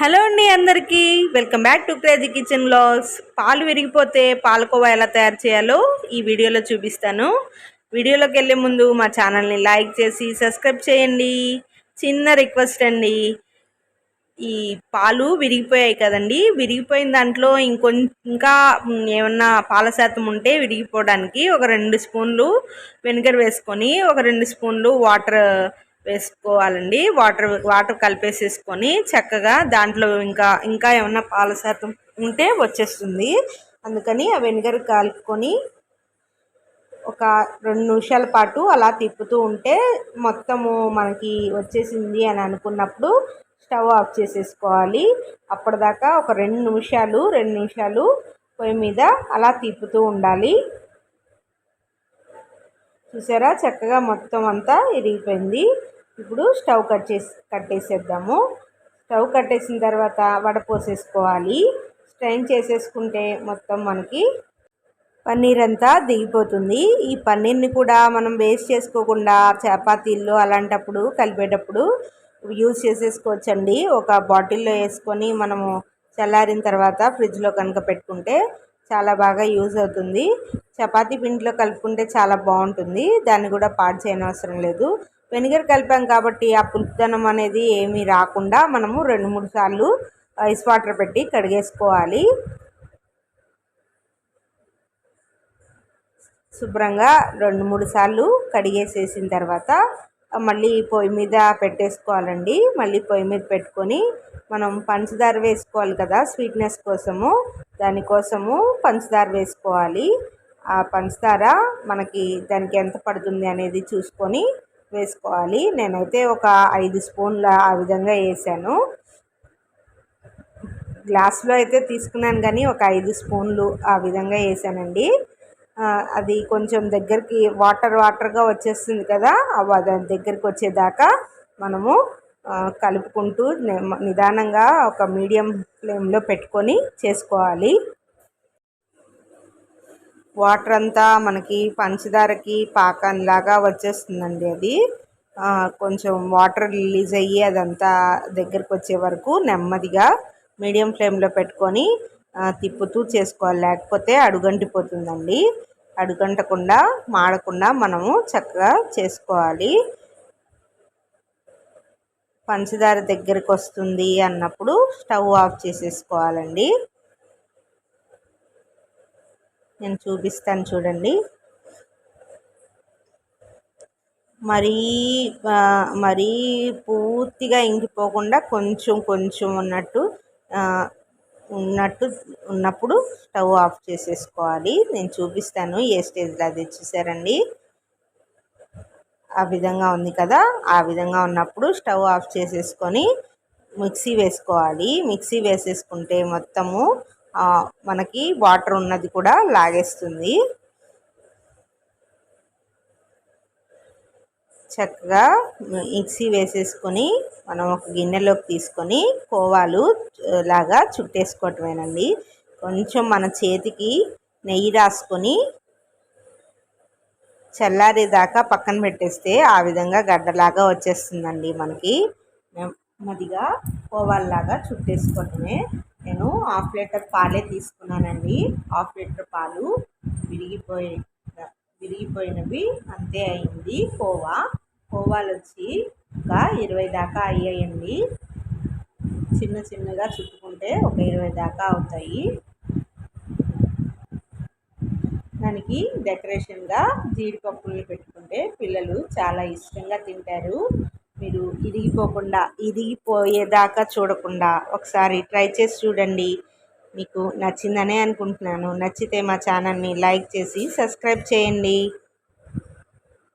Hello అండి అందరికీ. Welcome back to crazy kitchen blogs పాలు విరిగిపోతే పాలకోవా ఎలా తయారు చేయాలో ఈ వీడియోలో చూపిస్తాను. వీడియోలోకి వెళ్ళే ముందు మా ఛానల్ని లైక్ చేసి సబ్స్క్రైబ్ చేయండి. చిన్న రిక్వెస్ట్ అండి. ఈ పాలు విరిగిపోయాయి కదండి. విరిగిపోయిన దాంట్లో ఇంకొం ఇంకా ఏమన్నా పాల శాతం ఉంటే విరిగిపోవడానికి ఒక రెండు స్పూన్లు వెనిగర్ వేసుకొని ఒక రెండు స్పూన్లు వాటర్ వేసుకోవాలండి. వాటర్ వాటర్ కలిపేసేసుకొని చక్కగా దాంట్లో ఇంకా ఇంకా ఏమన్నా పాల శాతం ఉంటే వచ్చేస్తుంది. అందుకని ఆ వెనిగర్ కలుపుకొని ఒక రెండు నిమిషాల పాటు అలా తిప్పుతూ ఉంటే మొత్తము మనకి వచ్చేసింది అని అనుకున్నప్పుడు స్టవ్ ఆఫ్ చేసేసుకోవాలి. అప్పటిదాకా ఒక రెండు నిమిషాలు రెండు నిమిషాలు పొయ్యి మీద అలా తిప్పుతూ ఉండాలి. చూసారా? చక్కగా మొత్తం అంతా ఇరిగిపోయింది. ఇప్పుడు స్టవ్ కట్ చేసి కట్టేసేద్దాము స్టవ్ కట్టేసిన తర్వాత వడపోసేసుకోవాలి స్ట్రైన్ చేసేసుకుంటే మొత్తం మనకి పన్నీర్ అంతా దిగిపోతుంది. ఈ పన్నీర్ని కూడా మనం వేస్ట్ చేసుకోకుండా చపాతీల్లో అలాంటప్పుడు కలిపేటప్పుడు యూజ్ చేసేసుకోవచ్చండి. ఒక బాటిల్లో వేసుకొని మనము చల్లారిన తర్వాత ఫ్రిడ్జ్లో కనుక పెట్టుకుంటే చాలా బాగా యూజ్ అవుతుంది. చపాతీ పిండిలో కలుపుకుంటే చాలా బాగుంటుంది. దాన్ని కూడా పాడు చేయనవసరం లేదు. వెనిగర్ కలిపాం కాబట్టి ఆ పులుపుదనం అనేది ఏమీ రాకుండా మనము రెండు మూడు సార్లు ఐస్ వాటర్ పెట్టి కడిగేసుకోవాలి. శుభ్రంగా రెండు మూడు సార్లు కడిగేసేసిన తర్వాత మళ్ళీ పొయ్యి మీద పెట్టేసుకోవాలండి. మళ్ళీ పొయ్యి మీద పెట్టుకొని మనం పంచదార వేసుకోవాలి కదా స్వీట్నెస్ కోసము. దానికోసము పంచదార వేసుకోవాలి. ఆ పంచదార మనకి దానికి ఎంత పడుతుంది అనేది చూసుకొని వేసుకోవాలి. నేనైతే ఒక ఐదు స్పూన్ల ఆ విధంగా వేసాను. గ్లాస్లో అయితే తీసుకున్నాను కానీ ఒక ఐదు స్పూన్లు ఆ విధంగా వేసానండి. అది కొంచెం దగ్గరికి వాటర్ వాటర్గా వచ్చేస్తుంది కదా దాని దగ్గరికి వచ్చేదాకా మనము కలుపుకుంటూ నిదానంగా ఒక మీడియం ఫ్లేమ్లో పెట్టుకొని చేసుకోవాలి. వాటర్ అంతా మనకి పంచదారకి పాకంలాగా వచ్చేస్తుందండి అది. కొంచెం వాటర్ రిలీజ్ అయ్యి అదంతా దగ్గరకు వచ్చే వరకు నెమ్మదిగా మీడియం ఫ్లేమ్లో పెట్టుకొని తిప్పుతూ చేసుకోవాలి. లేకపోతే అడుగంటిపోతుందండి. అడుగంటకుండా మాడకుండా మనము చక్కగా చేసుకోవాలి. పంచదార దగ్గరకు వస్తుంది అన్నప్పుడు స్టవ్ ఆఫ్ చేసేసుకోవాలండి. నేను చూపిస్తాను చూడండి. మరీ మరీ పూర్తిగా ఇంకిపోకుండా కొంచెం కొంచెం ఉన్నట్టు ఉన్నట్టు ఉన్నప్పుడు స్టవ్ ఆఫ్ చేసేసుకోవాలి. నేను చూపిస్తాను. ఏ స్టేజ్లో అది చూసారండి? ఆ విధంగా ఉంది కదా? ఆ విధంగా ఉన్నప్పుడు స్టవ్ ఆఫ్ చేసేసుకొని మిక్సీ వేసుకోవాలి. మిక్సీ వేసేసుకుంటే మొత్తము మనకి వాటర్ ఉన్నది కూడా లాగేస్తుంది. చక్కగా మిక్సీ వేసేసుకొని మనం ఒక గిన్నెలోకి తీసుకొని కోవాలు లాగా చుట్టేసుకోవటమేనండి. కొంచెం మన చేతికి నెయ్యి రాసుకొని చల్లారేదాకా పక్కన పెట్టేస్తే ఆ విధంగా గడ్డలాగా వచ్చేస్తుందండి మనకి. నెమ్మదిగా కోవాలలాగా చుట్టేసుకోవటమే. నేను హాఫ్ లీటర్ పాలే తీసుకున్నానండి. హాఫ్ లీటర్ పాలు విరిగిపోయి విరిగిపోయినవి అంతే అయింది. కోవా కోవాలు వచ్చి ఒక ఇరవై దాకా అయ్యాయండి. చిన్న చిన్నగా చుట్టుకుంటే ఒక ఇరవై దాకా అవుతాయి. దానికి డెకరేషన్గా జీడిపప్పుల్ని పెట్టుకుంటే పిల్లలు చాలా ఇష్టంగా తింటారు. మీరు ఇరిగిపోకుండా ఇరిగిపోయేదాకా చూడకుండా ఒకసారి ట్రై చేసి చూడండి. మీకు నచ్చిందనే అనుకుంటున్నాను. నచ్చితే మా ఛానల్ని లైక్ చేసి సబ్స్క్రైబ్ చేయండి.